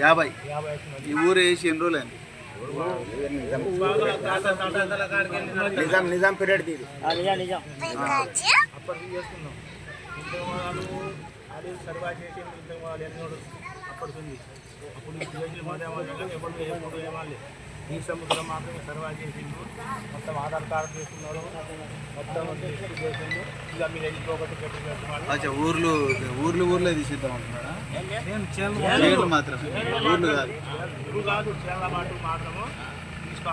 యాభై. ఈ ఊరు వేసి ఎన్ని రోజులు అయింది? నిజాం నిజాం పీరియడ్ అప్పటికి అది సర్వా చేసి వాళ్ళు? ఎన్నోడు అప్పటికి ఉంది అప్పుడు ఏమాలి ఈ సముద్రం మాత్రమే సర్వా చేసిండు. మొత్తం ఆధార్ కార్డు చేసుకున్నారు మొత్తం చేసిండు. ఇక మీరు ఇంట్లో ఒకటి పెట్టి ఊర్లు ఊర్లు ఊర్లే తీసిద్దాం చేనులు మాత్రమే. ఊర్లు కాదు. ఊరు కాదు చేనుల మాట మాత్రము.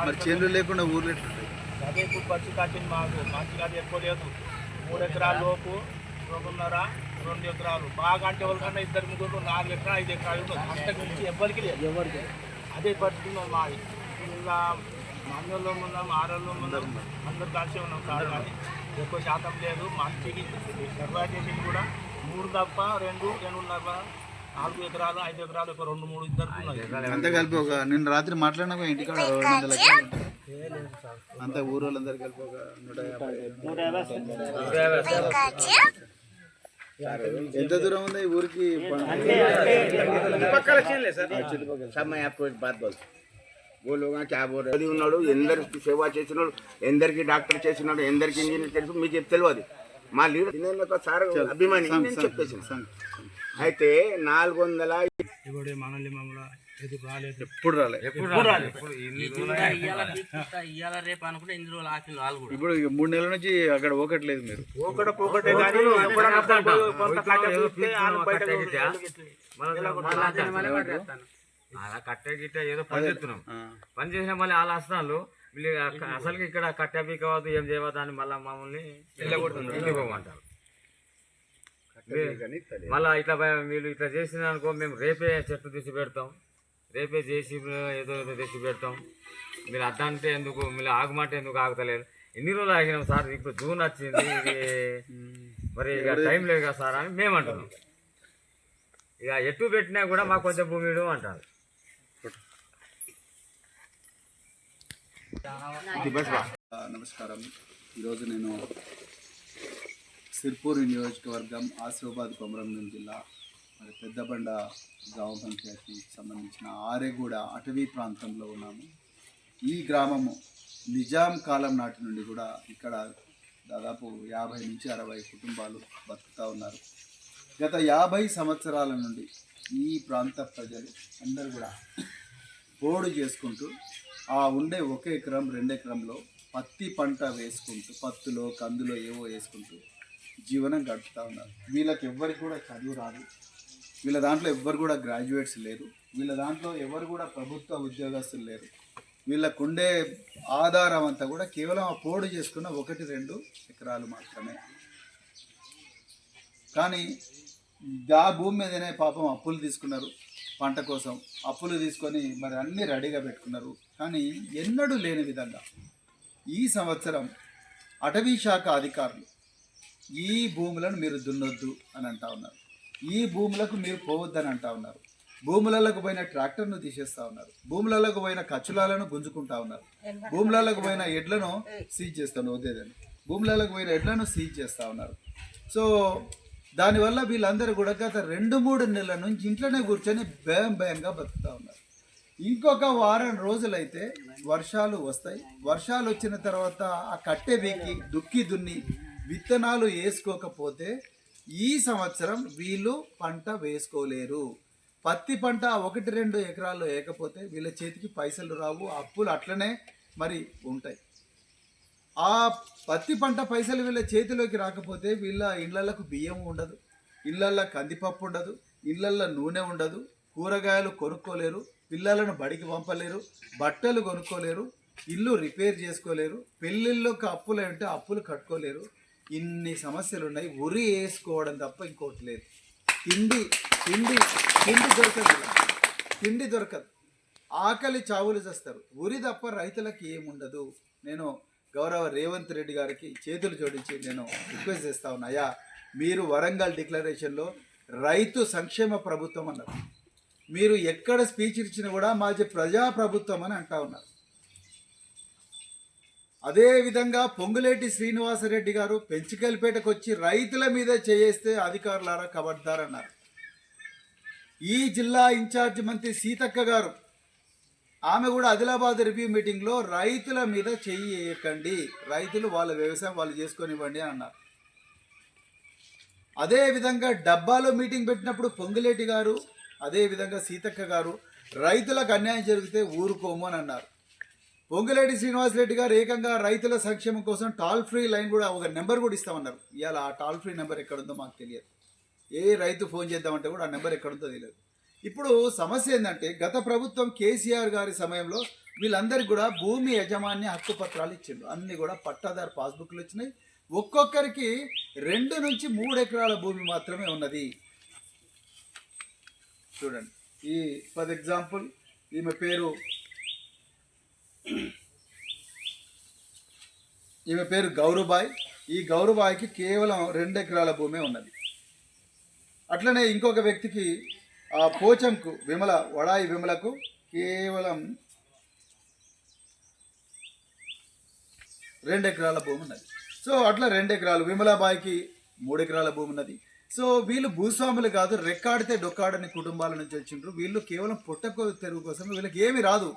మరి చేనులు లేకుండా ఊర్లు ఎట్లుంటాయి? అదే ఇప్పుడు పచ్చి కాచింది మాకు. మంచి కాదు ఎక్కువ లేదు. మూడు ఎకరాల లోపు రెండున్నర రెండు ఎకరాలు. బాగా అంటే ఎవరికన్నా ఇద్దరు ముగ్గురు నాలుగు ఎకరాలు ఐదు ఎకరాలు. అంతకు మించి ఎవరికి లేదు. ఎవరికి? అదే పట్టుకున్నాం మాది. ఇలా మందుల్లో ఉన్నాం ఆరోళ్ళు ఉన్నాం. అందరు కలిసి ఉన్నాం కాదు కానీ ఎక్కువ శాతం లేదు మంచికి సర్వా చేసింది కూడా మూడు తప్ప రెండు రెండున్నర నాలుగు ఎకరాలు ఐదు ఎకరాలు ఒక రెండు మూడు ఇద్దరు అంతా కలిపి ఒక నిన్న రాత్రి మాట్లాడినా ఇంటికాడ రెండు. అంతా ఊరు వాళ్ళందరూ కలిపి ఒక నూట యాభై ఎంత దూరం ఉంది ఊరికి? सब वो लोग क्या बोल रहे ఉన్నాడు ఎందరికి సేవ చేసినాడు ఎందరికి డాక్టర్ చేసినాడు ఎందరికి ఇంజనీర్ తెలుసు మీకు చెప్ తెలియదు మా లీడర్ నేను ఒక సార్ అభిమాని నేను చెప్పేసిన అయితే నాలుగు వందల ఇప్పుడు మనల్ని మమ్మల్ని ఎదురు రాలేదు ఎప్పుడు రాలే ఇవాళ రేపు అనుకుంటే ఇన్ని రోజులు ఆపి వాళ్ళు కూడా ఇప్పుడు ఇక మూడు నెలల నుంచి అక్కడ ఒకట్లేదు మీరు ఒకటి ఒకటే కానీ ఎప్పుడన్నా అలా కట్టే గిట్ట ఏదో పని చేస్తున్నాం. పని చేసిన మళ్ళీ వాళ్ళ వస్తున్నాళ్ళు వీళ్ళు అసలు ఇక్కడ కట్టె కావద్దు ఏం చేయవద్దు అని మళ్ళీ మమ్మల్ని ఇంటికి పోమంటారు మళ్ళీ ఇట్లా వీళ్ళు ఇట్లా చేసిన అనుకో మేము రేపే చెట్టు తీసి పెడతాం. రేపే చేసి ఏదో ఏదో తెచ్చి పెడతాం. మీరు అడ్డంటే ఎందుకు? మీరు ఆగమంటే ఎందుకు ఆగుతలేదు ఎన్ని రోజులు ఆగినాం సార్? ఇప్పుడు జూన్ వచ్చింది. ఇది మరి ఇక టైం లేదు కదా సార్ అని మేము అంటున్నాం ఇక ఎటు పెట్టినా కూడా మాకు కొంచెం భూమి ఇవ్వడం అంటారు నమస్కారం. ఈరోజు నేను సిర్పూర్ నియోజకవర్గం ఆసిఫాబాద్ కొమరంభీం జిల్లా మరి పెద్దబండ గ్రామ పంచాయతీకి సంబంధించిన ఆరేగూడ అటవీ ప్రాంతంలో ఉన్నాము. ఈ గ్రామము నిజాం కాలం నాటి నుండి కూడా ఇక్కడ దాదాపు యాభై నుంచి అరవై కుటుంబాలు బతుకుతూ ఉన్నారు. గత యాభై సంవత్సరాల నుండి ఈ ప్రాంత ప్రజలు అందరూ కూడా పోడు చేసుకుంటూ ఆ ఉండే ఒక ఎకరం రెండు ఎకరంలో పత్తి పంట వేసుకుంటూ పత్తులో కందులో ఏవో వేసుకుంటూ జీవనం గడుపుతూ ఉన్నారు. వీళ్ళకి ఎవ్వరికి కూడా చదువు రాదు. వీళ్ళ దాంట్లో ఎవ్వరు కూడా గ్రాడ్యుయేట్స్ లేరు. వీళ్ళ దాంట్లో ఎవరు కూడా ప్రభుత్వ ఉద్యోగస్తులు లేరు. వీళ్ళకుండే ఆధారం అంతా కూడా కేవలం ఆ పోడు చేసుకున్న ఒకటి రెండు ఎకరాలు మాత్రమే. కానీ ఆ భూమి మీదనే పాపం అప్పులు తీసుకున్నారు. పంట కోసం అప్పులు తీసుకొని మరి అన్నీ రెడీగా పెట్టుకున్నారు. కానీ ఎన్నడూ లేని విధంగా ఈ సంవత్సరం అటవీ శాఖ అధికారులు ఈ భూములను మీరు దున్నొద్దు అని అంటా ఉన్నారు. ఈ భూములకు మీరు పోవద్దని అంటా ఉన్నారు. భూములలోకి పోయిన ట్రాక్టర్ను తీసేస్తా ఉన్నారు. భూములలోకి పోయిన ఖర్చులాలను గుంజుకుంటా ఉన్నారు. భూములలోకి పోయిన ఎడ్లను సీజ్ చేస్తాను వద్దేదని భూములలోకి పోయిన ఎడ్లను సీజ్ చేస్తూ ఉన్నారు. సో దానివల్ల వీళ్ళందరూ కూడా గత రెండు మూడు నెలల నుంచి ఇంట్లోనే కూర్చొని భయం భయంగా బతుకుతా ఉన్నారు. ఇంకొక వారం రోజులైతే వర్షాలు వస్తాయి. వర్షాలు వచ్చిన తర్వాత ఆ కట్టె వీకి దుక్కి దున్ని విత్తనాలు వేసుకోకపోతే ఈ సంవత్సరం వీళ్ళు పంట వేసుకోలేరు. పత్తి పంట ఒకటి రెండు ఎకరాల్లో వేయకపోతే వీళ్ళ చేతికి పైసలు రావు అప్పులు అట్లనే మరి ఉంటాయి. ఆ పత్తి పంట పైసలు వీళ్ళ చేతిలోకి రాకపోతే వీళ్ళ ఇళ్ళకు బియ్యం ఉండదు ఇళ్ళల్లో కందిపప్పు ఉండదు ఇళ్ళల్లో నూనె ఉండదు కూరగాయలు కొనుక్కోలేరు పిల్లలను బడికి పంపలేరు బట్టలు కొనుక్కోలేరు ఇల్లు రిపేర్ చేసుకోలేరు పెళ్ళిళ్ళకి అప్పులు ఉంటే అప్పులు కట్టుకోలేరు. ఇన్ని సమస్యలు ఉన్నాయి ఉరి వేసుకోవడం తప్ప ఇంకోటి లేదు. తిండి తిండి తిండి దొరకదు. తిండి దొరకదు. ఆకలి చావులు చేస్తారు. ఉరి తప్ప రైతులకు ఏముండదు. నేను గౌరవ రేవంత్ రెడ్డి గారికి చేతులు జోడించి నేను రిక్వెస్ట్ చేస్తా ఉన్నా. అయ్యా మీరు వరంగల్ డిక్లరేషన్లో రైతు సంక్షేమ ప్రభుత్వం అన్నారు. మీరు ఎక్కడ స్పీచ్ ఇచ్చినా కూడా మాది ప్రజా ప్రభుత్వం అని అంటా ఉన్నారు. అదేవిధంగా పొంగులేటి శ్రీనివాసరెడ్డి గారు పెంచికల్పేటకు వచ్చి రైతుల మీద చేయేస్తే అధికారులారా కబడ్దారన్నారు. ఈ జిల్లా ఇన్ఛార్జ్ మంత్రి సీతక్క గారు ఆమె కూడా ఆదిలాబాద్ రివ్యూ మీటింగ్లో రైతుల మీద చెయ్యి వేయకండి. రైతులు వాళ్ళ వ్యవసాయం వాళ్ళు చేసుకొనివ్వండి అని అన్నారు. అదేవిధంగా డబ్బాలో మీటింగ్ పెట్టినప్పుడు పొంగులేటి గారు అదేవిధంగా సీతక్క గారు రైతులకు అన్యాయం జరిగితే ఊరుకోము అని అన్నారు. పొంగులేటి శ్రీనివాసరెడ్డి గారు ఏకంగా రైతుల సంక్షేమం కోసం టాల్ ఫ్రీ లైన్ కూడా ఒక నెంబర్ కూడా ఇస్తామన్నారు. ఇవాళ ఆ టాల్ ఫ్రీ నెంబర్ ఎక్కడుందో మాకు తెలియదు. ఏ రైతు ఫోన్ చేద్దామంటే కూడా ఆ నెంబర్ ఎక్కడుందో తెలియదు. ఇప్పుడు సమస్య ఏంటంటే గత ప్రభుత్వం కేసీఆర్ గారి సమయంలో వీళ్ళందరికీ కూడా భూమి యజమాన్య హక్కు పత్రాలు ఇచ్చిండ్రు. అన్ని కూడా పట్టాదారు పాస్బుక్లు వచ్చినాయి. ఒక్కొక్కరికి రెండు నుంచి మూడు ఎకరాల భూమి మాత్రమే ఉన్నది. చూడండి. ఈ ఫర్ ఎగ్జాంపుల్ ఈమె పేరు ఈమె పేరు గౌరబాయ్. ఈ గౌరబాయికి కేవలం రెండు ఎకరాల భూమే ఉన్నది. అట్లనే ఇంకొక వ్యక్తికి ఆ పోచంకు విమల వడాయి విమలకు కేవలం రెండు ఎకరాల భూమి ఉన్నది సో అట్లా రెండు ఎకరాలు విమలాబాయికి మూడు ఎకరాల భూమి ఉన్నది సో వీళ్ళు భూస్వాములు కాదు రెక్కాడితే డొక్కాడని కుటుంబాల నుంచి వచ్చిండ్రు. వీళ్ళు కేవలం పుట్టకో తెరుగు కోసం వీళ్ళకి ఏమీ రాదు.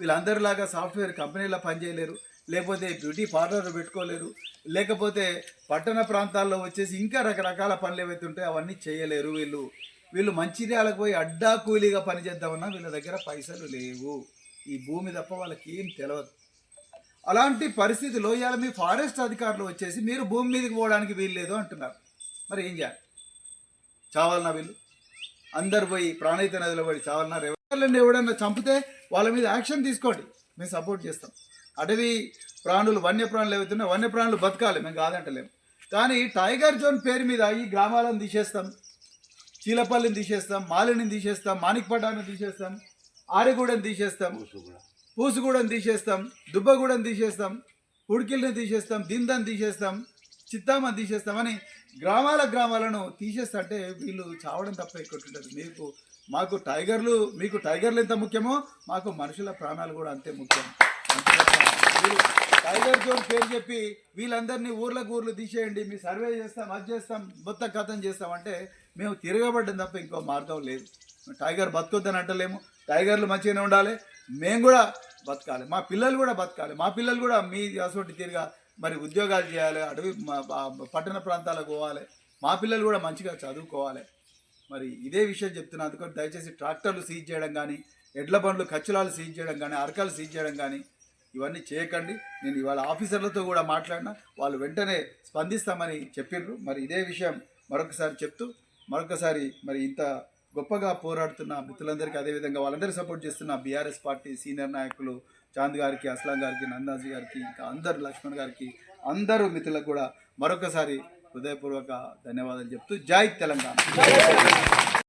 వీళ్ళందరిలాగా సాఫ్ట్వేర్ కంపెనీలో పనిచేయలేరు లేకపోతే బ్యూటీ పార్లర్ పెట్టుకోలేరు. లేకపోతే పట్టణ ప్రాంతాల్లో వచ్చేసి ఇంకా రకరకాల పనులు ఏవైతే ఉంటాయో అవన్నీ చేయలేరు వీళ్ళు. వీళ్ళు మంచిర్యాలకు పోయి అడ్డా కూలీగా పనిచేద్దామన్నా వీళ్ళ దగ్గర పైసలు లేవు. ఈ భూమి తప్ప వాళ్ళకి ఏం తెలియదు అలాంటి పరిస్థితిలో ఇవాళ మీ ఫారెస్ట్ అధికారులు వచ్చేసి మీరు భూమి మీదకి పోవడానికి వీల్లేదు అంటున్నారు. మరి ఏం చేయాలి? చావాలన్నా వీళ్ళు? అందరు పోయి ప్రాణహిత నదిలో పడి చావాలన్నా ఎవరిని ఎవడన్నా చంపితే వాళ్ళ మీద యాక్షన్ తీసుకోండి. మేము సపోర్ట్ చేస్తాం. అడవి ప్రాణులు వన్యప్రాణులు ఏవైతున్నాయో బతకాలి. మేము కాదంటలేము కానీ టైగర్ జోన్ పేరు మీద ఈ గ్రామాలను తీసేస్తాం. చీలపల్లిని తీసేస్తాం మాలిని తీసేస్తాం మాణిక్పటాన్ని తీసేస్తాం ఆరిగూడని తీసేస్తాం పూసుగూడని తీసేస్తాం దుబ్బగూడని తీసేస్తాం ఉడికిల్ని తీసేస్తాం దిందని తీసేస్తాం చిత్తామని తీసేస్తామని గ్రామాల గ్రామాలను తీసేస్తుంటే వీళ్ళు చావడం తప్ప ఎక్కుంటుంటుంది మీకు మాకు టైగర్లు మీకు టైగర్లు ఎంత ముఖ్యమో మాకు మనుషుల ప్రాణాలు కూడా అంతే ముఖ్యం. టైగర్ జోన్ పేరు చెప్పి వీళ్ళందరినీ ఊర్లకు ఊర్లు తీసేయండి మీ సర్వే చేస్తాం అది చేస్తాం మొత్తం కథం చేస్తాం అంటే మేము తిరగబడ్డం తప్ప ఇంకో మార్గం లేదు. టైగర్ బతుకొద్దని అంటలేము. టైగర్లు మంచిగానే ఉండాలి. మేము కూడా బతకాలి. మా పిల్లలు కూడా బతకాలి. మా పిల్లలు కూడా మీ అసోటి తిరిగా మరి ఉద్యోగాలు చేయాలి అడవి మా- పట్టణ ప్రాంతాలకు పోవాలి. మా పిల్లలు కూడా మంచిగా చదువుకోవాలి. మరి ఇదే విషయం చెప్తున్నా. అందుకని దయచేసి ట్రాక్టర్లు సీజ్ చేయడం కానీ ఎడ్ల బండ్లు ఖర్చులాలు సీజ్ చేయడం కానీ అరకాలు సీజ్ చేయడం కానీ ఇవన్నీ చేయకండి. నేను ఇవాళ ఆఫీసర్లతో కూడా మాట్లాడినా. వాళ్ళు వెంటనే స్పందిస్తామని చెప్పిర్రు. మరి ఇదే విషయం మరొకసారి చెప్తూ మరొకసారి మరి ఇంత గొప్పగా పోరాడుతున్న మిత్రులందరికీ అదేవిధంగా వాళ్ళందరూ సపోర్ట్ చేస్తున్న బీఆర్ఎస్ పార్టీ సీనియర్ నాయకులు చాంద్ గారికి అస్లాం గారికి నందాజీ గారికి ఇంకా అందరు లక్ష్మణ్ గారికి అందరూ మిత్రులకు కూడా మరొకసారి హృదయపూర్వక ధన్యవాదాలు చెప్తూ జై తెలంగాణ.